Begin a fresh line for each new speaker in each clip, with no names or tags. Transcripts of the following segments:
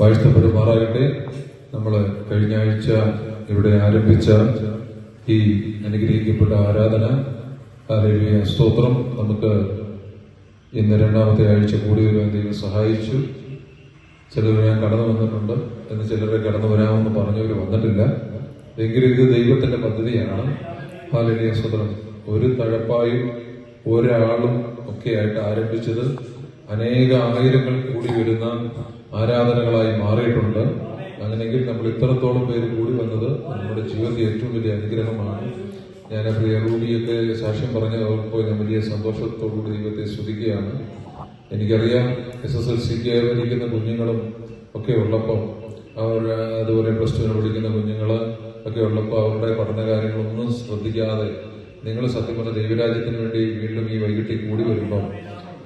വാഴ്ത്തപ്പെടുമാറാകട്ടെ. നമ്മൾ കഴിഞ്ഞ ആഴ്ച ഇവിടെ ആരംഭിച്ച ഈ അനുഗ്രഹിക്കപ്പെട്ട ആരാധന അറിയ സ്തോത്രം. നമുക്ക് ഇന്ന് രണ്ടാമത്തെ ആഴ്ച കൂടി വരുവാൻ ദൈവം സഹായിച്ചു. ചിലർ ഞാൻ കടന്നു വന്നിട്ടുണ്ട് എന്ന് ചിലരെ കടന്നു വരാമെന്ന് പറഞ്ഞവർ വന്നിട്ടില്ല. എങ്കിലും ഇത് ദൈവത്തിന്റെ പദ്ധതിയാണ്. ഹാലേലിയ സ്തോത്രം. ഒരു തഴപ്പായും ഒരാളും ഒക്കെ ആയിട്ട് ആരംഭിച്ചത് അനേക ആയിരങ്ങൾ കൂടി വരുന്ന ആരാധനകളായി മാറിയിട്ടുണ്ട്. അങ്ങനെയെങ്കിൽ നമ്മൾ ഇത്രത്തോളം പേര് കൂടി വന്നത് നമ്മുടെ ജീവിതത്തിൽ ഏറ്റവും വലിയ അനുഗ്രഹമാണ്. ഞാൻ പ്രിയ റൂബിയൊക്കെ സാക്ഷ്യം പറഞ്ഞ ഓർപ്പോൾ ഞാൻ വലിയ സന്തോഷത്തോടുകൂടി ദൈവത്തെ സ്തുതിക്കുകയാണ്. എനിക്കറിയാം എസ് എസ് എൽ സിക്ക് പഠിക്കുന്ന കുഞ്ഞുങ്ങളും ഒക്കെ ഉള്ളപ്പോൾ അവർ അതുപോലെ പ്ലസ് ടുവിന് പഠിക്കുന്ന കുഞ്ഞുങ്ങൾ ഒക്കെ ഉള്ളപ്പോൾ അവരുടെ പഠന കാര്യങ്ങളൊന്നും ശ്രദ്ധിക്കാതെ നിങ്ങൾ സത്യം പറഞ്ഞ ദൈവരാജ്യത്തിന് വേണ്ടി വീണ്ടും ഈ വൈകിട്ട് കൂടി വരുമ്പോൾ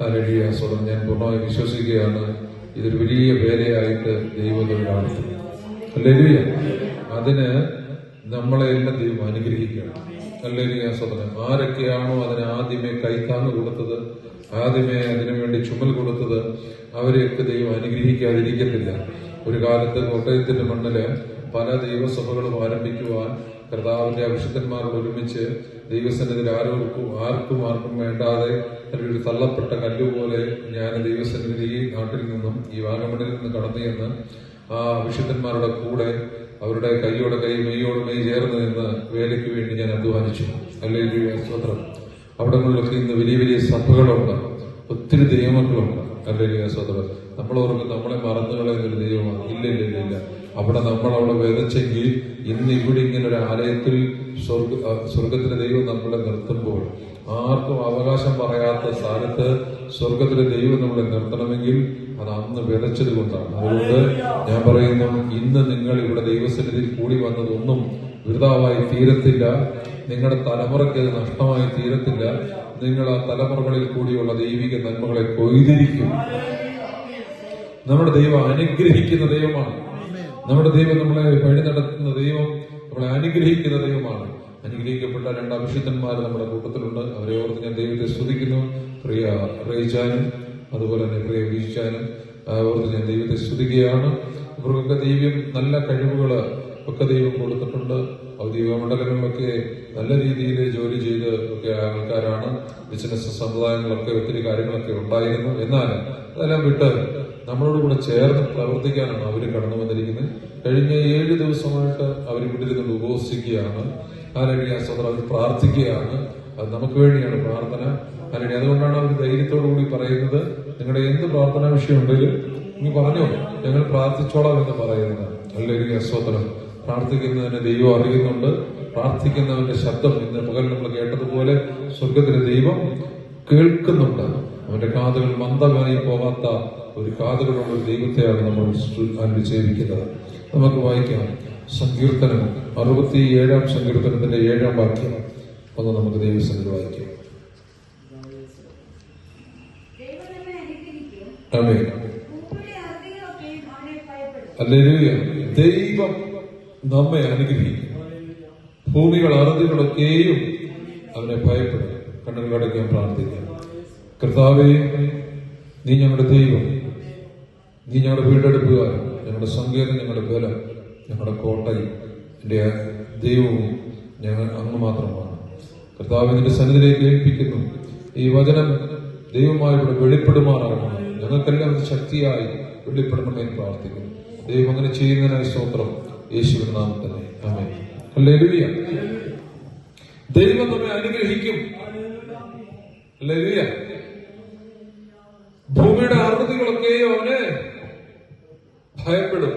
ഹല്ലേലൂയ സ്വതം ഞാൻ പൂർണമായി വിശ്വസിക്കുകയാണ്. ഇതൊരു വലിയ വേലയായിട്ട് ദൈവം നടത്തും ഹല്ലേലൂയ അതിന് ദൈവം അനുഗ്രഹിക്കണം ഹല്ലേലൂയ സ്വതം ആരൊക്കെയാണോ അതിന് ആദ്യമേ കൈത്താന്ന് കൊടുത്തത് ആദ്യമേ അതിനു വേണ്ടി ചുമൽ കൊടുത്തത് അവരെയൊക്കെ ദൈവം അനുഗ്രഹിക്കാതിരിക്കത്തില്ല. ഒരു കാലത്ത് കോട്ടയത്തിന്റെ മണ്ണിൽ പല ദൈവസഭകളും ആരംഭിക്കുവാൻ കർത്താവിന്റെ അവിശുദ്ധന്മാരോട് ഒരുമിച്ച് ദൈവസന്നിധിയിൽ ആരോർക്കും ആർക്കും ആർക്കും വേണ്ടാതെ ഒരു തള്ളപ്പെട്ട കല്ലുപോലെ ഞാൻ ദൈവസന്നിധി ഈ നാട്ടിൽ നിന്നും ഈ വാഗമണിൽ നിന്ന് കടന്നു ചെന്ന് ആ വിശുദ്ധന്മാരുടെ കൂടെ അവരുടെ കൈയോടെ കൈ മെയ്യോട് മെയ് ചേർന്ന് നിന്ന് വേലയ്ക്ക് വേണ്ടി ഞാൻ അധ്വാനിച്ചു. അല്ലെങ്കിൽ സ്വത്രം അവിടങ്ങളിലൊക്കെ ഇന്ന് വലിയ വലിയ സഭകളുണ്ട്. ഒത്തിരി ദൈവങ്ങളുണ്ട് അല്ലെങ്കിൽ സ്വതവർ ഓർക്കും നമ്മളെ മറന്നു കളയുന്നൊരു ദൈവമാണ്. ഇല്ല ഇല്ല ഇല്ല ഇല്ല. അവിടെ നമ്മൾ അവിടെ വിതച്ചെങ്കിൽ ഇന്ന് ഇവിടെ ഇങ്ങനെ ഒരു ആലയത്തിൽ സ്വർഗ സ്വർഗത്തിലെ ദൈവം നമ്മളെ നിർത്തുമ്പോൾ ആർക്കും അവകാശം പറയാത്ത സ്ഥാനത്ത് സ്വർഗത്തിലെ ദൈവം നമ്മളെ നിർത്തണമെങ്കിൽ അത് അന്ന് വിതച്ചത് കൊണ്ടാണ്. അതുകൊണ്ട് ഞാൻ പറയുന്നു ഇന്ന് നിങ്ങൾ ഇവിടെ ദൈവസന്നിധിയിൽ കൂടി വന്നതൊന്നും വൃതാവായി തീരത്തില്ല. നിങ്ങളുടെ തലമുറയ്ക്ക് അത് നഷ്ടമായി തീരത്തില്ല. നിങ്ങൾ ആ തലമുറകളിൽ കൂടിയുള്ള ദൈവിക നന്മകളെ കൊയ്തിരിക്കും. നമ്മുടെ ദൈവം അനുഗ്രഹിക്കുന്ന ദൈവമാണ്. നമ്മുടെ ദൈവം നമ്മളെ വഴി നടത്തുന്ന ദൈവം നമ്മളെ അനുഗ്രഹിക്കുന്ന ദൈവമാണ്. അനുഗ്രഹിക്കപ്പെട്ട രണ്ട് അഭിഷിദ്ധന്മാർ നമ്മുടെ കൂട്ടത്തിലുണ്ട്. അവരെ ഓർത്ത് ഞാൻ ദൈവത്തെ സ്തുതിക്കുന്നു. പ്രിയ റയിച്ചാനും അതുപോലെ തന്നെ പ്രിയ വീശാനും ഓർത്ത് ഞാൻ ദൈവത്തെ സ്തുതിക്കുകയാണ്. ഇവർക്കൊക്കെ ദൈവം നല്ല കഴിവുകൾ ഒക്കെ ദൈവം കൊടുത്തിട്ടുണ്ട്. ഔദ്യോഗിക മണ്ഡലങ്ങളിലൊക്കെ നല്ല രീതിയിൽ ജോലി ചെയ്ത് ഒക്കെ ആൾക്കാരാണ്. ബിസിനസ് സമ്പ്രദായങ്ങളൊക്കെ ഒത്തിരി കാര്യങ്ങളൊക്കെ ഉണ്ടായിരുന്നു. എന്നാൽ അതെല്ലാം വിട്ട് നമ്മളോട് കൂടെ ചേർന്ന് പ്രവർത്തിക്കാനാണ് അവർ കടന്നു വന്നിരിക്കുന്നത്. കഴിഞ്ഞ ഏഴ് ദിവസമായിട്ട് അവർ ഇവിടെ ഇരുന്നുകൊണ്ട് ഉപവസിക്കുകയാണ്. അല്ലെങ്കിൽ സഹോദരൻ അവർ പ്രാർത്ഥിക്കുകയാണ്. അത് നമുക്ക് വേണ്ടിയാണ് പ്രാർത്ഥന. അല്ലെങ്കിൽ അതുകൊണ്ടാണ് അവർ ധൈര്യത്തോടു കൂടി പറയുന്നത്. നിങ്ങളുടെ എന്ത് പ്രാർത്ഥനാ വിഷയം ഉണ്ടെങ്കിലും നീ പറഞ്ഞോ. ഞങ്ങൾ പ്രാർത്ഥിച്ചോളാം എന്ന് പറയുന്നത്. അല്ലെങ്കിൽ അസ്വതനം പ്രാർത്ഥിക്കുന്നതിന് ദൈവം അറിയുന്നുണ്ട്. പ്രാർത്ഥിക്കുന്നവന്റെ ശബ്ദം ഇന്ന് പകൽ നമ്മൾ കേട്ടതുപോലെ സ്വർഗത്തിലെ ദൈവം കേൾക്കുന്നുണ്ട്. അവന്റെ കാതുകൾ മന്ദമായി പോകാത്ത ഒരു കാതലുള്ള ഒരു ദൈവത്തെയാണ് നമ്മൾ അതിൽ സേവിക്കുന്നത് നമുക്ക് വായിക്കാം. സങ്കീർത്തനം. അറുപത്തി ഏഴാം സങ്കീർത്തനത്തിന്റെ ഏഴാം വാക്യം. ഒന്ന് നമുക്ക് ദൈവസന്നിധി വായിക്കാം. അമേ. അല്ലേലൂയ. ദൈവം നമ്മെ അനുഗ്രഹിക്കും. ഭൂമികൾ അറുതികളൊക്കെയും അവനെ ഭയപ്പെടും കണ്ണുകളടയ്ക്കാൻ പ്രാർത്ഥിക്കാം. കർത്താവേ നീ ഞങ്ങളുടെ ദൈവം. നീ ഞങ്ങളുടെ വീണ്ടെടുപ്പുകാരൻ ഞങ്ങളുടെ സങ്കേതം ഞങ്ങളുടെ ബലം. ഞങ്ങളുടെ കോട്ടയും എന്റെ ദൈവവും ഞങ്ങൾ അങ്ങ് മാത്രമാണ്. കർത്താവ് നിന്റെ സന്നിധിയിലേക്ക് ഏൽപ്പിക്കുന്നു. ഈ വചനം ദൈവമായി ഇവിടെ വെളിപ്പെടുമാറാകണം ഞങ്ങൾക്കെല്ലാം ശക്തിയായി വെളിപ്പെടുമെന്ന് പ്രാർത്ഥിക്കുന്നു. ദൈവം അങ്ങനെ ചെയ്യുന്നതിനായി സ്തോത്രം. യേശുവിന്റെ നാമത്തിൽ. അല്ലേ ലുവിയ ദൈവം നമ്മെ അനുഗ്രഹിക്കും. ഹല്ലേലൂയ. ഭൂമിയുടെ ആകൃതികളൊക്കെയും അവന് ഭയപ്പെടും.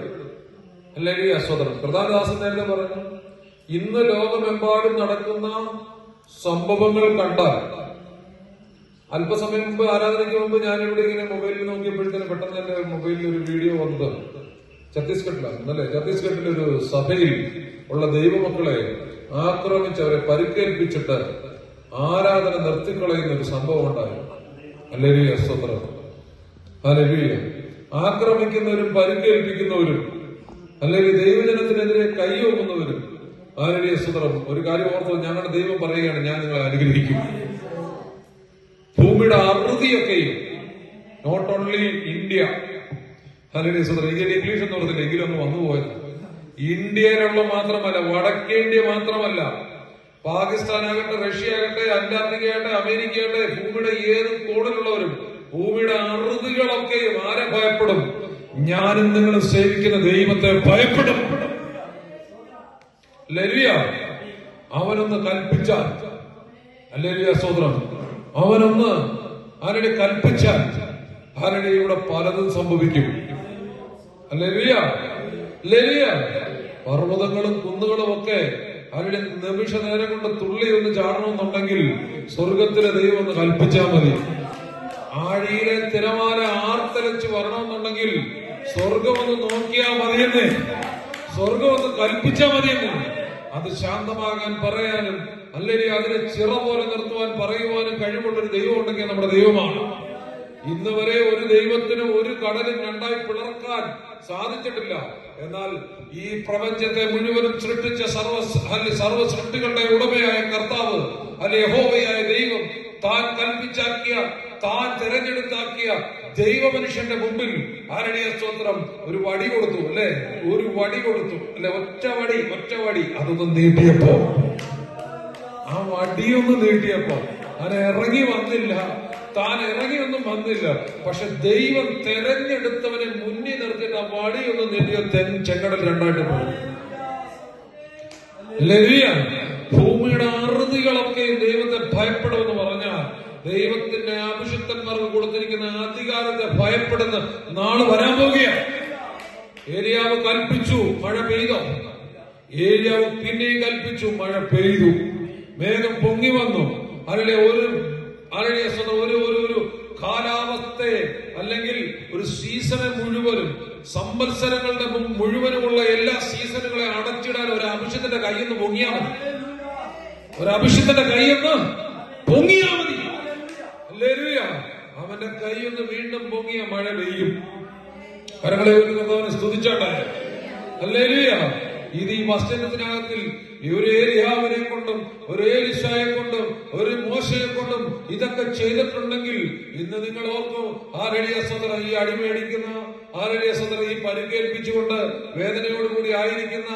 അല്ലെങ്കിൽ അസ്വതനം പ്രധാനദാസൻ നേരത്തെ പറഞ്ഞു ഇന്ന് ലോകമെമ്പാടും നടക്കുന്ന സംഭവങ്ങൾ കണ്ടാൽ അല്പസമയം മുമ്പ് ആരാധനയ്ക്ക് മുമ്പ് ഞാൻ ഇവിടെ ഇങ്ങനെ മൊബൈലിൽ നോക്കിയപ്പോഴത്തേന് പെട്ടെന്ന് തന്നെ മൊബൈലിൽ ഒരു വീഡിയോ വന്നത് ഛത്തീസ്ഗഡിലാണ് അല്ലേ? ഛത്തീസ്ഗഡിലെ ഒരു സഭയിൽ ഉള്ള ദൈവമക്കളെ ആക്രമിച്ച് അവരെ പരിക്കേൽപ്പിച്ചിട്ട് ആരാധന നിർത്തിക്കളയുന്ന ഒരു സംഭവം ഉണ്ടായിരുന്നു അല്ലെങ്കിൽ അസ്വത്രം ഹല്ലേലൂയ. ആക്രമിക്കുന്നവരും പരിക്കേൽപ്പിക്കുന്നവരും അല്ലെങ്കിൽ ദൈവജനത്തിനെതിരെ കൈയൊക്കുന്നവരും ആരുടെ സുന്ദരം ഒരു കാര്യം ഓർത്തോ ഞങ്ങളുടെ ദൈവം പറയുകയാണ് ഞാൻ നിങ്ങളെ അനുഗ്രഹിക്കും. ഭൂമിയുടെ അറുതിയൊക്കെയും നോട്ട് ഓൺലി ഇന്ത്യ. ഹലിഡേ സുന്ദരം ഇന്ത്യയിൽ ഇംഗ്ലീഷ് എന്ന് പറഞ്ഞില്ല എങ്കിലും ഒന്ന് വന്നു പോയത്. ഇന്ത്യയിലുള്ള മാത്രമല്ല വടക്കേ ഇന്ത്യ മാത്രമല്ല പാകിസ്ഥാൻ ആകട്ടെ റഷ്യ ആകട്ടെ അന്റാർട്ടിക്ക ആകട്ടെ അമേരിക്ക ആകട്ടെ ഭൂമിയുടെ ഏത് കോണിലുള്ളവരും ഭൂമിയുടെ അറുതികളൊക്കെ ആരെ ഭയപ്പെടും? ഞാനും നിങ്ങൾ സേവിക്കുന്ന ദൈവത്തെ ഭയപ്പെടും. ലരിയ അവനൊന്ന് കൽപ്പിച്ചാൽ. അല്ലെ സോദരം അവനൊന്ന് ആരുടെ കൽപ്പിച്ചാൽ ആരുടെ ഇവിടെ പലതും സംഭവിക്കും. അല്ലേലിയ. ലരിയ പർവതങ്ങളും കുന്നുകളും ഒക്കെ അവരുടെ നിമിഷ നേരം കൊണ്ട് തുള്ളി ഒന്ന് ചാടണമെന്നുണ്ടെങ്കിൽ സ്വർഗത്തിലെ ദൈവം ഒന്ന് കൽപ്പിച്ചാൽ മതി. ആഴിയിലെ തിരമാല ആർത്തലച്ച് വരണമെന്നുണ്ടെങ്കിൽ സ്വർഗം ഒന്ന് നോക്കിയാൽ മതിയെന്നേ. സ്വർഗം ഒന്ന് കൽപ്പിച്ചാൽ മതിയെന്നേ. അത് ശാന്തമാകാൻ പറയാനും അല്ലെങ്കിൽ അതിനെ ചിറ പോലെ നിർത്തുവാൻ പറയുവാനും കഴിവുള്ളൊരു ദൈവം ഉണ്ടെങ്കിൽ നമ്മുടെ ദൈവമാണ്. ഇന്ന് വരെ ഒരു ദൈവത്തിന് ഒരു കടലും രണ്ടായി പിളർക്കാൻ സാധിച്ചിട്ടില്ല. എന്നാൽ ഈ പ്രപഞ്ചത്തെ മുഴുവനും സൃഷ്ടിച്ച സർവ അല്ലെ സർവ സൃഷ്ടികളുടെ ഉടമയായ കർത്താവ് അല്ലെ യഹോവയായ ദൈവം താൻ കൽപ്പിച്ചാക്കിയ താൻ തിരഞ്ഞെടുത്താക്കിയ ദൈവ മനുഷ്യന്റെ മുമ്പിൽ ആരണിയ സ്തോത്രം ഒരു വടി കൊടുത്തു അല്ലെ? ഒരു വടി കൊടുത്തു അല്ലെ? ഒറ്റ വടി ഒറ്റ വടി. അതൊന്ന് നീട്ടിയപ്പോ ആ വടിയൊന്ന് നീട്ടിയപ്പോ അവൻ ഇറങ്ങി വന്നില്ല. താൻ ഇറങ്ങിയൊന്നും വന്നില്ല. പക്ഷെ ദൈവം തെരഞ്ഞെടുത്തവനെ മുന്നിൽ നിർത്തിയിട്ട് ആ വടിയൊന്ന് നീട്ടിയ തെൻ ചെങ്കടൽ രണ്ടായിട്ട് പോകും ഭൂമിയുടെ അറുതികളൊക്കെ ദൈവത്തെ ഭയപ്പെടുമെന്ന് പറഞ്ഞാൽ ദൈവത്തിന്റെ അഭിഷിക്തന്മാർക്ക് കൊടുത്തിരിക്കുന്ന അധികാരത്തെ ഭയപ്പെടുന്ന നാൾ വരാൻ പോവുകയാണ്. ഏരിയാവ് കൽപ്പിച്ചു മഴ പെയ്തോ? ഏരിയാവ് പിന്നെയും കൽപ്പിച്ചു മഴ പെയ്തു. മേഘം പൊങ്ങി വന്നു. അതിലെ ഒരു അതിലെ ഒരു ഒരു ഒരു കാലാവസ്ഥയെ അല്ലെങ്കിൽ ഒരു സീസണെ മുഴുവനും സംവത്സരങ്ങളുടെ മുഴുവനുമുള്ള എല്ലാ സീസണുകളെ അടച്ചിടാൻ ഒരു അഭിഷത്തിന്റെ കയ്യിൽ പൊങ്ങിയാ മതി. ഒരു അഭിഷത്തിന്റെ കൈയൊന്ന് പൊങ്ങിയാ മതി. അവന്റെ കൈയൊന്ന് വീണ്ടും പൊങ്ങിയ മഴ പെയ്യും. കരങ്ങളെ കർത്താവിനെ സ്തുതിച്ചാട്ടെ. അല്ലേലൂയ ഇത് ഈ മസ്ജിദത്തിനകത്തിൽ ഈ ഒരു ഏരിയാവിനെ കൊണ്ടും ഒരു ഏലിശായെ കൊണ്ടും ഒരു മോശയെ കൊണ്ടും ഇതൊക്കെ ചെയ്തിട്ടുണ്ടെങ്കിൽ ഇന്ന് നിങ്ങൾ ഓർക്കും ആരടിയ സദർ ഈ അടിമേടിക്കുന്ന ആരടിയ സദർ ഈ പരിക്കേൽപ്പിച്ചുകൊണ്ട് വേദനയോടുകൂടി ആയിരിക്കുന്ന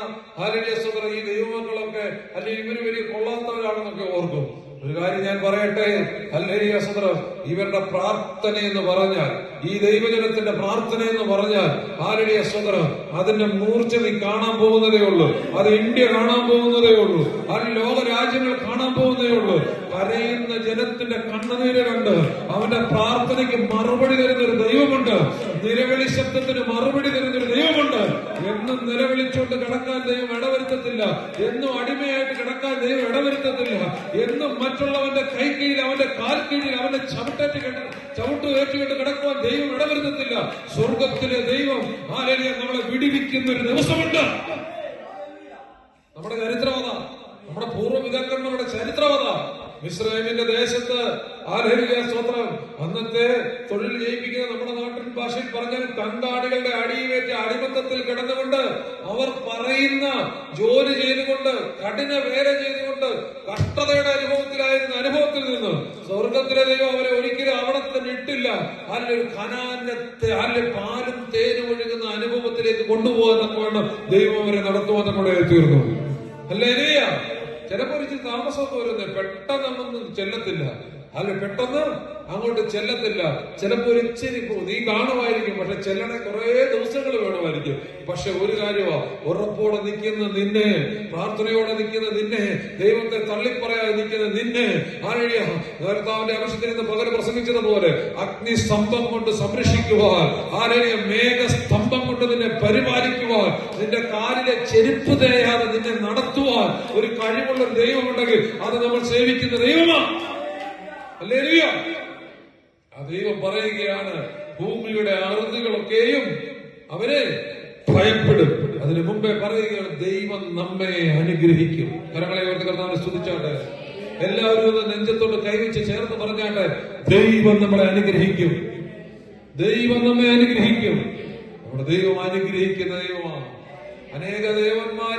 ആരടിയ സദർ ഈ ദൈവമക്കളൊക്കെ അല്ലെങ്കിൽ ഇവർ വലിയ കൊള്ളാത്തവരാണെന്നൊക്കെ ഓർക്കും. ഒരു കാര്യം ഞാൻ പറയട്ടെ? അല്ലേരിയ സുന്ദര ഇവരുടെ പ്രാർത്ഥന എന്ന് പറഞ്ഞാൽ ഈ ദൈവജനത്തിന്റെ പ്രാർത്ഥന എന്ന് പറഞ്ഞാൽ ആരുടെ സുന്ദര അതിന്റെ മൂർച്ച നീ കാണാൻ പോകുന്നതേ ഉള്ളൂ. അത് ഇന്ത്യ കാണാൻ പോകുന്നതേ ഉള്ളൂ. അത് ലോക രാജ്യങ്ങൾ കാണാൻ പോകുന്നതേ ഉള്ളൂ. കരയുന്ന ജനത്തിന്റെ കണ്ണുനീര് കണ്ട് അവന്റെ പ്രാർത്ഥനയ്ക്ക് മറുപടി തരുന്ന ഒരു ദൈവമുണ്ട്. നിലവിളി ശബ്ദത്തിന് മറുപടി തരുന്ന ഒരു ദൈവമുണ്ട് എന്നും നിലവിളിച്ചുകൊണ്ട് കിടക്കാൻ ദൈവം ഇടവരുത്തത്തില്ല എന്നും അടിമയായിട്ട് കിടക്കാൻ ദൈവം ഇടവരുത്തത്തില്ല. എന്നും മറ്റുള്ളവന്റെ കൈ കീഴിൽ അവന്റെ കാൽ കീഴിൽ അവന്റെ ചവിട്ടേറ്റ് കെട്ടി ചവിട്ട് ഏറ്റുകൊണ്ട് കിടക്കുവാൻ ദൈവം ഇടവരുത്തത്തില്ല. സ്വർഗത്തിലെ ദൈവം ആരെയും നമ്മളെ വിടിവിക്കുന്ന ഒരു ദിവസമുണ്ട്. നമ്മുടെ ചരിത്രവത നമ്മുടെ പൂർവപിതാക്കന്മാരുടെ ചരിത്രവത ഇസ്രായേലിന്റെ ദേശത്ത് ആലഹരിക സ്തോത്രം. അന്നത്തെ തൊഴിൽ ജയിപ്പിക്കുന്ന നമ്മുടെ നാട്ടിൻ ഭാഷയിൽ പറഞ്ഞാൽ കണ്ടാടികളുടെ അടിയുവേറ്റ അടിമത്തത്തിൽ കിടന്നുകൊണ്ട് അവർ പറയുന്ന ജോലി ചെയ്തുകൊണ്ട് കഠിന വേല ചെയ്തുകൊണ്ട് കഷ്ടതയുടെ അനുഭവത്തിലായിരുന്ന അനുഭവത്തിൽ നിന്ന് സ്വർഗത്തിലെ ദൈവം അവരെ ഒരിക്കലും അവിടെ തന്നെ ഇട്ടില്ല. അതിന്റെ ഒരു ഖനാനത്തെ അതിന്റെ പാലും തേനും ഒഴുകുന്ന അനുഭവത്തിലേക്ക് കൊണ്ടുപോകുന്ന വേണം ദൈവം അവരെ നടത്തുവാൻ കൂടെ തീർന്നു അല്ലേ ചിലപ്പോ ഇച്ചിരി താമസമൊക്കെ വരുന്നത് പെട്ടെന്ന് അങ്ങൊന്നും ചെല്ലത്തില്ല. അല്ല പെട്ടെന്ന് അങ്ങോട്ട് ചെല്ലത്തില്ല. ചിലപ്പോ ഒരു ഇച്ചിരി നീ കാണുമായിരിക്കും പക്ഷെ ചെല്ലണ കുറെ ദിവസങ്ങൾ വേണമായിരിക്കും. പക്ഷെ ഒരു കാര്യമാ ഉറപ്പോടെ നിൽക്കുന്ന നിന്നെ പ്രാർത്ഥനയോടെ നിൽക്കുന്ന നിന്നെ ദൈവത്തെ തള്ളിപ്പറയാതെ നിൽക്കുന്ന നിന്നെ ആരെയ? കർത്താവിന്റെ ആവശ്യത്തിൽ നിന്ന് പകരം പ്രസംഗിച്ചതുപോലെ അഗ്നിസ്തംഭം കൊണ്ട് സംരക്ഷിക്കുവാൻ ആരെയ മേഘസ്തംഭം കൊണ്ട് നിന്നെ പരിപാലിക്കുവാൻ നിന്റെ കാലിലെ ചെരുപ്പ് തേയാതെ നിന്നെ നടത്തുവാൻ ഒരു കഴിവുള്ള ദൈവമുണ്ടെങ്കിൽ അത് നമ്മൾ സേവിക്കുന്ന ദൈവമാണ് ദൈവം പറയുകയാണ് ഭൂമിയുടെ അറുതികളൊക്കെയും അവരെ ഭയപ്പെടും. അതിനു മുമ്പേ പറയുകയാണ് ദൈവം നമ്മെ അനുഗ്രഹിക്കും. കരങ്ങളെ കർത്താവിനെ സ്തുതിച്ചാട്ടെ. എല്ലാവരും ഒന്ന് നെഞ്ചത്തോട് കൈവച്ച് ചേർത്ത് പറഞ്ഞാട്ടെ ദൈവം നമ്മളെ അനുഗ്രഹിക്കും. ദൈവം നമ്മെ അനുഗ്രഹിക്കും. നമ്മുടെ ദൈവം അനുഗ്രഹിക്കുന്ന ദൈവമാണ്. അനേക ദേവന്മാർ